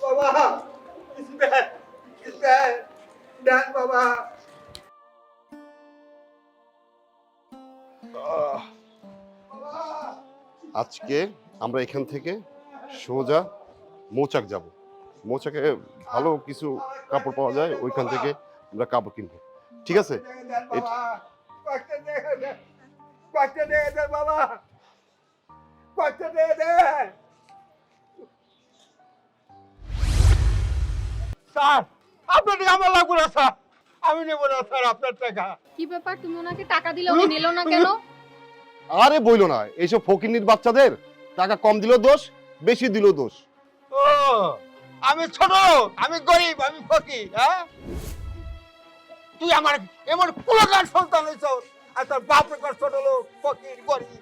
বাবা। কিছু দেন কিছু দেন দেন বাবা। আজকে আমরা এখান থেকে সোজা মৌচাক যাব। মৌচাকে ভালো কিছু কাপড় পাওয়া যায় ওইখান থেকে আমরা কাপড় কিনবো। ঠিক আছে? বাবা বাবা। স্যার আপনার টাকা আমার লাগবে না স্যার। আমি নেব না স্যার আপনার টাকা। কি ব্যাপার? তুমি ওনাকে টাকা দিলে উনি নিল না কেন? আরে বইলো না এইসব ফকিন্নির বাচ্চাদের। টাকা কম দিলেও দোষ বেশি দিলেও দোষ। ও আমি ছোট আমি গরিব আমি ফকির হ্যাঁ? তুই আমার এমন কুলকার সন্তান হয়েছ আর তোর ছোট লোক ফকির গরিব।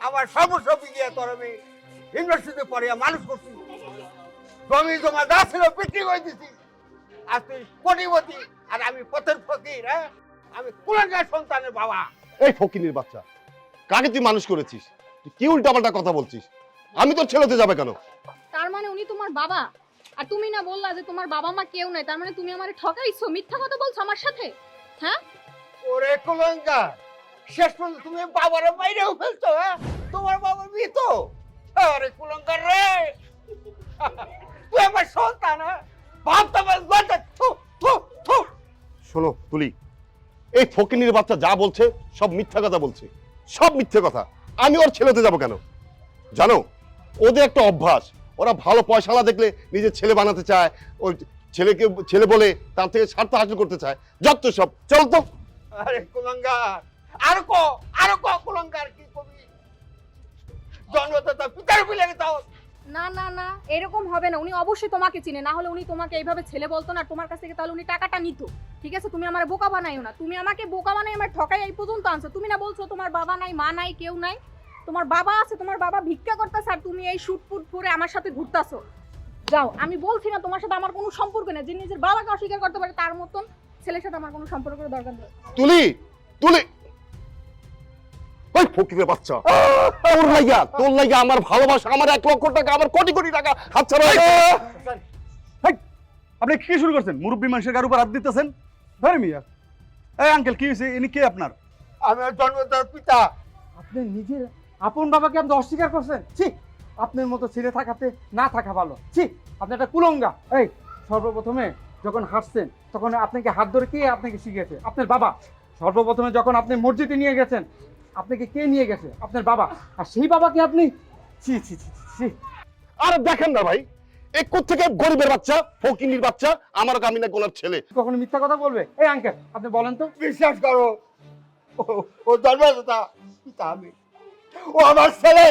আমার সর্বস্ব বিয়ে তোর আমি ইউনিভার্সিটিতে পড়ে মানুষ করছি। জমি জমা যা ছিল বিক্রি করে দিছি। আর তুই কোটিপতি আর আমি পথের ফকির হ্যাঁ? আমি কুলকার সন্তানের বাবা। এই ফকিন্নির বাচ্চা কাকে তুই মানুষ করেছিস? তুই কি উল্টাপাল্টা কথা বলছিস? আমি তোর ছেলেতে যাবে কেন? তার মানে উনি তোমার বাবা? আর তুমি না বললা যে তোমার বাবা মা কেউ নাই তার মানে তুমি আমারে ঠকাইছো মিথ্যা কথা বলছো আমার সাথে? হ্যাঁ? ওরে কুলঙ্কা শেষ পর্যন্ত তুমি বাবার বাইরেও ফেলছো হ্যাঁ? তোমার বাবা মৃত। আরে কুলঙ্কার রে! তুই আমার সন্তান হ্যাঁ? ভাবতে শোনো তুলি এই ফকিন্নির বাচ্চা যা বলছে সব মিথ্যা কথা বলছে। সব মিথ্যে কথা। আমি ওর ছেলেতে যাব কেন? জানো ওদের একটা অভ্যাস। ওরা ভালো পয়সালা দেখলে নিজের ছেলে বানাতে চায় ওই ছেলেকে ছেলে বলে তার থেকে স্বার্থ হাসিল করতে চায়। যত সব চল তো। আরে কুলঙ্কার আর ক আর ক কুলঙ্কার কি কবি? জন্মদাতা পিতার বিলে দাও না না না, এরকম হবে না। উনি অবশ্যই তোমাকে চিনে। না হলে উনি তোমাকে এইভাবে ছেলে বলতো না, তোমার কাছ থেকে তাহলে উনি টাকাটা নিত। ঠিক আছে? তুমি আমার বোকা বানাইও না। তুমি আমাকে বোকা বানাই আমার ঠকাই এই পর্যন্ত আনছো। তুমি না বলছো তোমার বাবা নাই, মা নাই, কেউ নাই। তোমার বাবা আছে, তোমার বাবা ভিক্ষা করতেছে আর তুমি এই শুট ফুট পরে আমার সাথে ঘুরতাছো। যাও, আমি বলছি না তোমার সাথে আমার কোনো সম্পর্ক নেই। যে নিজের বাবাকে অস্বীকার করতে পারে, তার মতন ছেলের সাথে আমার কোনো সম্পর্কের দরকার নেই। তুলি তুলি। ওই ফকিরের বাচ্চা। তোর লাইগা তোর লাইগা আমার ভালোবাসা আমার এক লক্ষ টাকা আমার কোটি কোটি টাকা। হাতছাড়া হয়ে গেছে। আপনি কি শুরু করছেন? মুরব্বী মানুষের গার উপর হাত দিতেছেন? ধরে মিয়া। এই আঙ্কেল কি হয়েছে? ইনি কে আপনার? আমি ওর জন্মদাতার পিতা। আপনি নিজের আপন বাবাকে আপনি অস্বীকার করছেন? ছি আপনার মতো ছেলে থাকাতে না থাকা ভালো। ছি আপনি একটা কুলঙ্গা। এই সর্বপ্রথমে যখন হাসছেন তখন আপনাকে হাত ধরে কে আপনাকে শিখিয়েছে? আপনার বাবা। সর্বপ্রথমে যখন আপনি মসজিদে নিয়ে গেছেন আপনাকে কে নিয়ে গেছে? আপনার বাবা। আর সেই বাবাকে আপনি? ছি ছি ছি ছি, ছি। দেখেন না ভাই এই থেকে গরিবের বাচ্চা ফকিনির বাচ্চা আমার কামিনা গোলার ছেলে? কখনো মিথ্যা কথা বলবে? এই আঙ্কেল আপনি বলেন তো। বিশ্বাস করো ও- জন্মদাতা পিতা আমি। ও আমার ছেলে।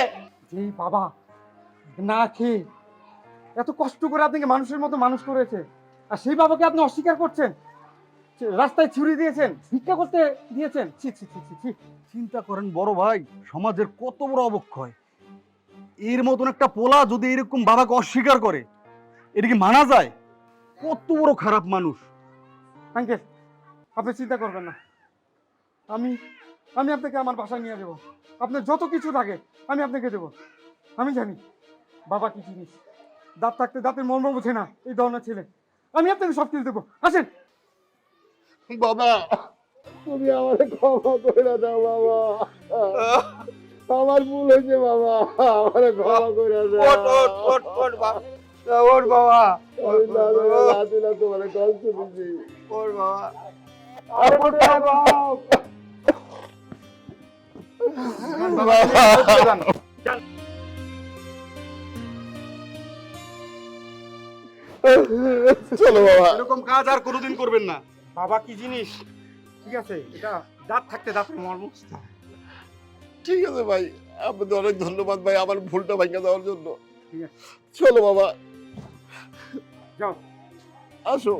যেই বাবা না খেয়ে এত কষ্ট করে আপনাকে মানুষের মতো মানুষ করেছে আর সেই বাবাকে আপনি অস্বীকার করছেন রাস্তায় ছুরি দিয়েছেন ভিক্ষা করতে দিয়েছেন। ছি ছি ছি ছি ছি। চিন্তা করেন বড় ভাই সমাজের কত বড় অবক্ষয়। এর মতন একটা পোলা যদি এরকম বাবাকে অস্বীকার করে এটা কি মানা যায়? কত বড় খারাপ মানুষ। আঙ্কেল আপনি চিন্তা করবেন না। আমি আমি আপনাকে আমার বাসায় নিয়ে দেবো আপনার যত কিছু থাকে আমি আপনাকে দেবো। আমি জানি বাবা কি জিনিস। দাঁত থাকতে দাঁতের মর্ম বোঝে না এই ধরনের ছেলে। আমি আপনাকে সব কিছু দেবো। আসেন। বাবা। তুমি আমারে ক্ষমা করে দাও বাবা। আমার ভুল হয়েছে বাবা। আমারে ক্ষমা করে দাও। ওট ওট ওট ওট বাবা। ওর বাবা। আমি দাদা রাতিলা তোমারে কষ্ট দিছি ওর বাবা। আর ওঠ বাবা। চলো বাবা। এরকম কাজ আর কোনোদিন করবেন না। বাবা কি জিনিস? ঠিক আছে এটা দাঁত থাকতে দাঁতের মর্ম। ঠিক আছে ভাই আপনাদের অনেক ধন্যবাদ ভাই আমার ভুলটা ভাঙা দেওয়ার জন্য। ঠিক আছে। চলো বাবা। যাও। আসো।